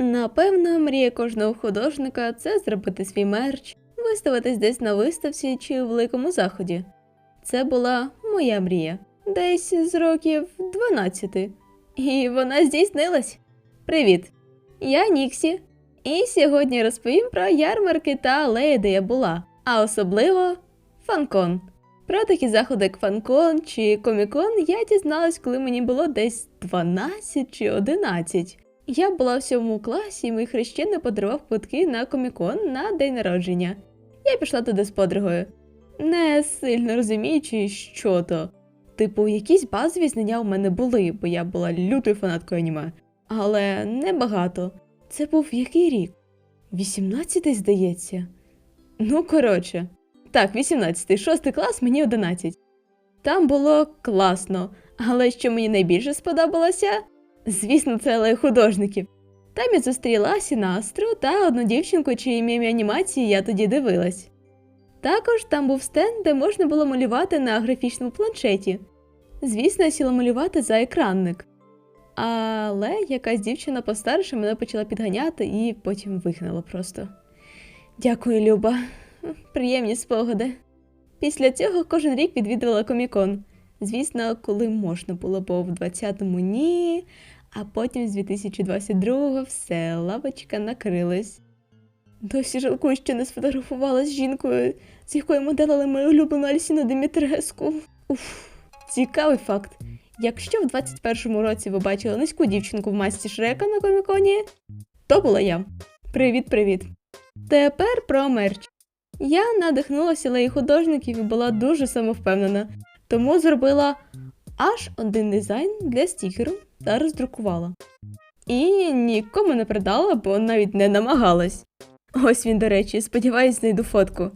Напевно, мрія кожного художника це зробити свій мерч, виставитись десь на виставці чи у великому заході. Це була моя мрія, десь з років 12. І вона здійснилась. Привіт! Я Ніксі, і сьогодні розповім про ярмарки та алеї, де я була, а особливо фанкон. Про такі заходи, як фанкон чи комікон, я дізналась, коли мені було десь 12 чи 11. Я була в сьомому класі, і мій хрещений подарував квитки на комікон на день народження. Я пішла туди з подругою, не сильно розуміючи, що то. Типу, якісь базові знання у мене були, бо я була лютою фанаткою аніме. Але небагато. Це був який рік? 18-й, здається. Ну, коротше. Так, 18-й, 6 клас, мені 11. Там було класно, але що мені найбільше сподобалося, звісно, це алея художників. Там я зустріла Сінастру та одну дівчинку, чиї мімі анімації я тоді дивилась. Також там був стенд, де можна було малювати на графічному планшеті. Звісно, я сіла малювати за екранник. Але якась дівчина постарше мене почала підганяти і потім вигнала просто. Дякую, Люба. Приємні спогади. Після цього кожен рік відвідувала комікон. Звісно, коли можна було, бо в 20-му ні, а потім з 2022-го все, лавочка накрилась. Досі жалкую, що не сфотографувала з жінкою, з якою моделили мою улюблену Альсіну Димітреску. Уф, цікавий факт. Якщо в 21-му році ви бачили низьку дівчинку в масці Шрека на коміконі, то була я. Привіт-привіт. Тепер про мерч. Я надихнулася алеї художників і була дуже самовпевнена, тому зробила аж один дизайн для стікеру та роздрукувала. І нікому не продала, бо навіть не намагалась. Ось він, до речі, сподіваюсь, знайду фотку.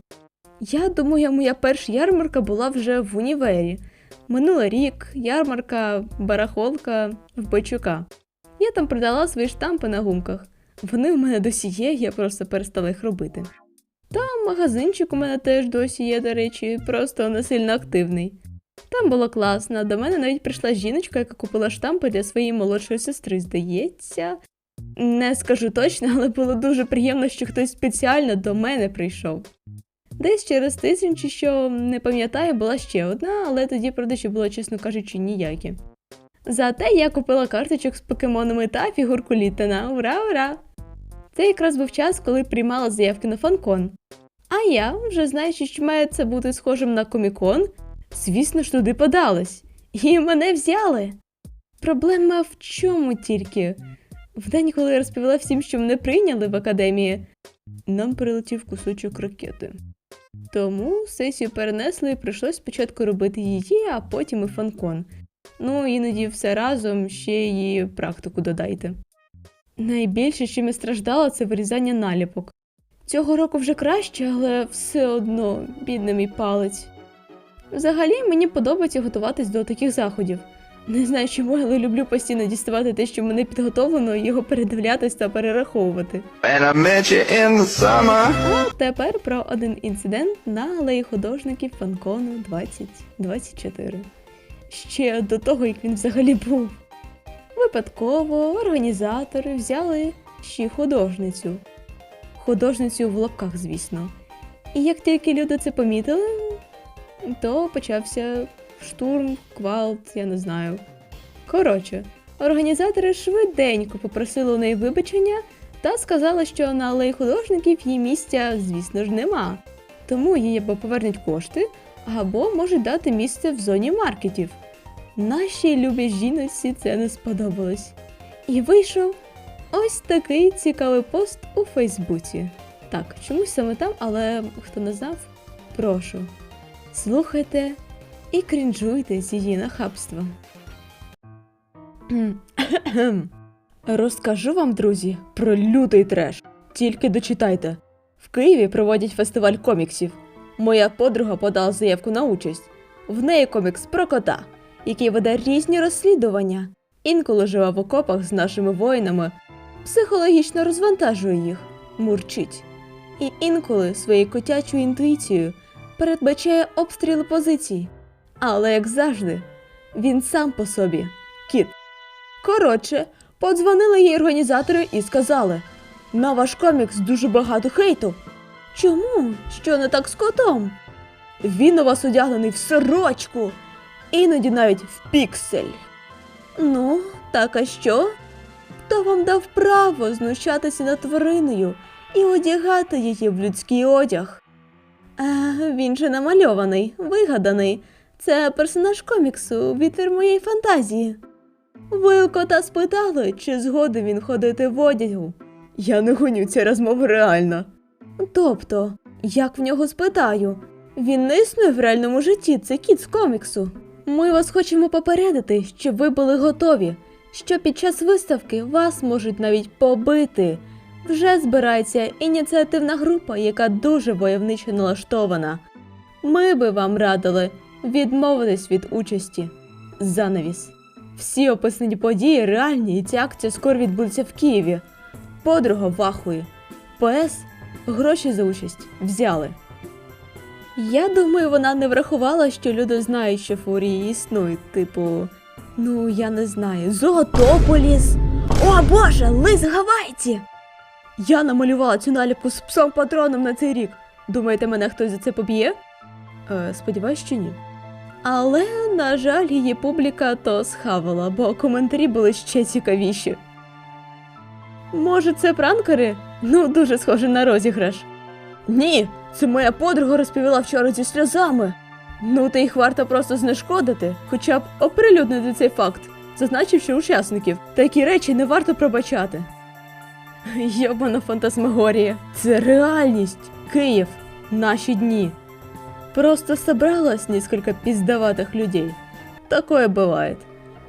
Я думаю, моя перша ярмарка була вже в універі. Минулий рік ярмарка барахолка в Бойчука. Я там продала свої штампи на гумках. Вони у мене досі є, я просто перестала їх робити. Та магазинчик у мене теж досі є, до речі, просто не сильно активний. Там було класно, до мене навіть прийшла жіночка, яка купила штампи для своєї молодшої сестри, здається. Не скажу точно, але було дуже приємно, що хтось спеціально до мене прийшов. Десь через тиждень чи що, не пам'ятаю, була ще одна, але тоді продажі було, чесно кажучи, ніякі. Зате я купила карточок з покемонами та фігурку Літана. Ура, ура! Це якраз був час, коли приймала заявки на фанкон. А я, вже знаючи, що має це бути схожим на комікон, звісно ж туди подалась. І мене взяли. Проблема в чому тільки? В день, коли я розповіла всім, що мене прийняли в академії, нам прилетів кусочок ракети. Тому сесію перенесли і прийшлось спочатку робити її, а потім і фанкон. Ну, іноді все разом ще її практику додайте. Найбільше, чим я страждала, це вирізання наліпок. Цього року вже краще, але все одно, бідний мій палець. Взагалі мені подобається готуватись до таких заходів. Не знаю чому, але люблю постійно діставати те, що мене підготовлено, і його передивлятись та перераховувати. А тепер про один інцидент на алеї художників Фанкону 2024. Ще до того, як він взагалі був. Випадково організатори взяли ще художницю. Художницю в лапках, звісно. І як тільки люди це помітили, то почався штурм, квалт, я не знаю. Коротше, організатори швиденько попросили у неї вибачення та сказали, що на алеї художників її місця, звісно ж, нема. Тому їй або повернуть кошти, або можуть дати місце в зоні маркетів. Нашій любій жіночці це не сподобалось. І вийшов ось такий цікавий пост у Фейсбуці. Так, чомусь саме там, але хто не знав, прошу. Слухайте і крінжуйте з її нахабства. Розкажу вам, друзі, про лютий треш. Тільки дочитайте. В Києві проводять фестиваль коміксів. Моя подруга подала заявку на участь. В неї комікс про кота, який веде різні розслідування. Інколи живе в окопах з нашими воїнами, психологічно розвантажує їх, мурчить. І інколи своєю котячою інтуїцією передбачає обстріли позицій. Але як завжди, він сам по собі кіт. Коротше, Подзвонили їй організатори і сказали: на ваш комікс дуже багато хейту. Чому? Що не так з котом? Він у вас одягнений в сорочку, іноді навіть в піксель. Ну, так а що? Хто вам дав право знущатися над твариною і одягати її в людський одяг? Він же намальований, вигаданий. Це персонаж коміксу, відтвір моєї фантазії. Ви у кота спитали, чи згоден він ходити в одягу. Я не гоню, ця розмова реальна. Тобто, як в нього спитаю? Він не існує в реальному житті, це кіт з коміксу. Ми вас хочемо попередити, щоб ви були готові, що під час виставки вас можуть навіть побити. Вже збирається ініціативна група, яка дуже войовничо налаштована. Ми би вам радили відмовитись від участі. Занавіс. Всі описані події реальні, і ця акція скоро відбудеться в Києві. Подруга вахує. ПС гроші за участь взяли. Я думаю, вона не врахувала, що люди знають, що фурії існують. Типу, ну я не знаю, Золотополіс. О боже, лис Гавайці! Я намалювала цю наліпку з псом патроном на цей рік. Думаєте, мене хтось за це поб'є? Е, сподіваюсь, що ні. Але, на жаль, її публіка то схавала, бо коментарі були ще цікавіші. Може, це пранкери? Ну, дуже схоже на розіграш. Ні, це моя подруга розповіла вчора зі сльозами. Ну, та їх варто просто знешкодити, хоча б оприлюднити цей факт, зазначивши учасників. Такі речі не варто пробачати. Йобана фантасмагорія. Це реальність. Київ. Наші дні. Просто собралось несколько пиздоватых людей. Такое бывает.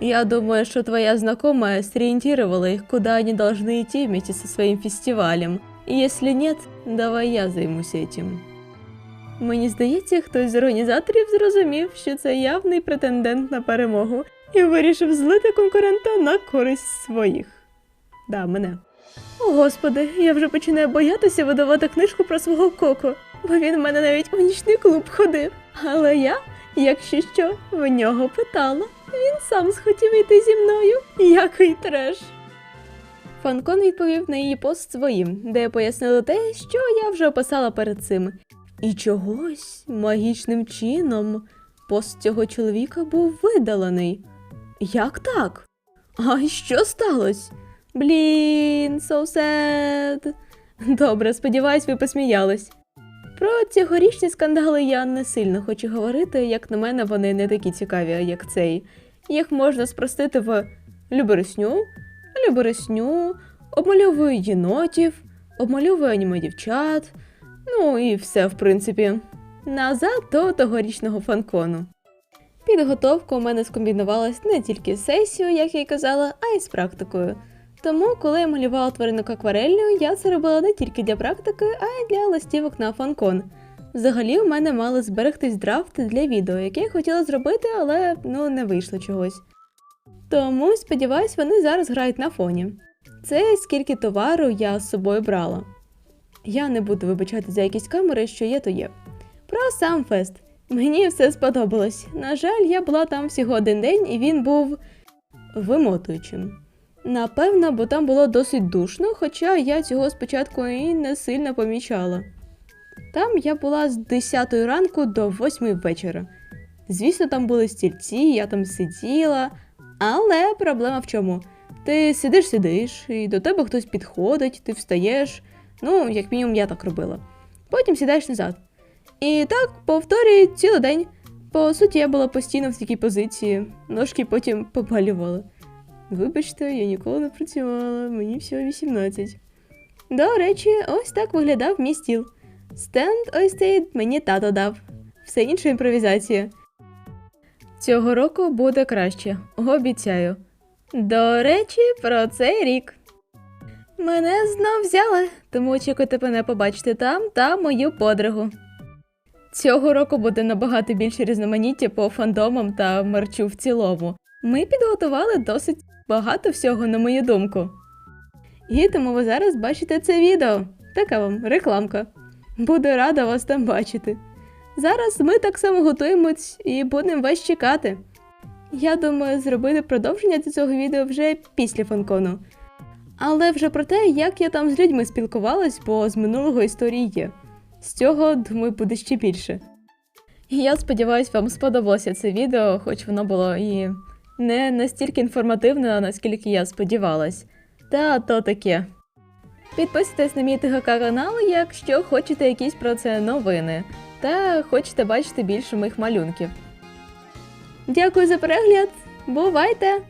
Я думаю, что твоя знакомая сориентировала их, куда они должны идти вместе со своим фестивалем. И если нет, давай я займусь этим. Мені здається, хтось з організаторів зрозумів, що це явний претендент на перемогу і вирішив злити конкурента на користь своїх. Да, мене. Господи, я вже починаю боятися видавати книжку про свого коко, бо він в мене навіть у нічний клуб ходив. Але я, якщо що, в нього питала. Він сам схотів йти зі мною. Який треш. Фанкон відповів на її пост своїм, де пояснили те, що я вже описала перед цим. І чогось магічним чином пост цього чоловіка був видалений. Як так? А що сталося? Блін, so sad. Добре, сподіваюсь, ви посміялись. Про цьогорічні скандали я не сильно хочу говорити, як на мене, вони не такі цікаві, як цей. Їх можна спростити в любересню, любересню, обмальовую єнотів, обмальовую аніме дівчат, ну і все, в принципі. Назад до тогорічного фанкону. Підготовка у мене скомбінувалась не тільки з сесією, як я й казала, а й з практикою. Тому, коли я малювала тваринок аквареллю, я це робила не тільки для практики, а й для листівок на фанкон. Взагалі, у мене мали зберегтись драфти для відео, яке я хотіла зробити, але ну не вийшло чогось. Тому, сподіваюсь, вони зараз грають на фоні. Це скільки товару я з собою брала. Я не буду вибачати за якісь камери, що є, то є. Про сам фест. Мені все сподобалось. На жаль, я була там всього один день, і він був вимотуючим. Напевно, бо там було досить душно, хоча я цього спочатку і не сильно помічала. Там я була з 10 ранку до 8 вечора. Звісно, там були стільці, я там сиділа, але проблема в чому? Ти сидиш, сидиш, і до тебе хтось підходить, ти встаєш. Ну, як мінімум, я так робила. Потім сідаєш назад. І так повторюю цілий день. По суті, я була постійно в такій позиції, ножки потім побалювали. Вибачте, я ніколи не працювала, мені всього 18. До речі, ось так виглядав мій стіл. Стенд ось цей мені тато дав. Все інше імпровізація. Цього року буде краще, обіцяю. До речі, про цей рік. Мене знов взяли, тому очікуйте мене побачити там та мою подругу. Цього року буде набагато більше різноманіття по фандомам та мерчу в цілому. Ми підготували досить багато всього, на мою думку. І тому ви зараз бачите це відео. Така вам рекламка. Буду рада вас там бачити. Зараз ми так само готуємось і будемо вас чекати. Я думаю зробити продовження до цього відео вже після фанкону. Але вже про те, як я там з людьми спілкувалась, бо з минулого історії є. З цього, думаю, буде ще більше. Я сподіваюся, вам сподобалося це відео, хоч воно було і не настільки інформативна, наскільки я сподівалась. Та то таке. Підписуйтесь на мій ТГК канал, якщо хочете якісь про це новини, та хочете бачити більше моїх малюнків. Дякую за перегляд! Бувайте!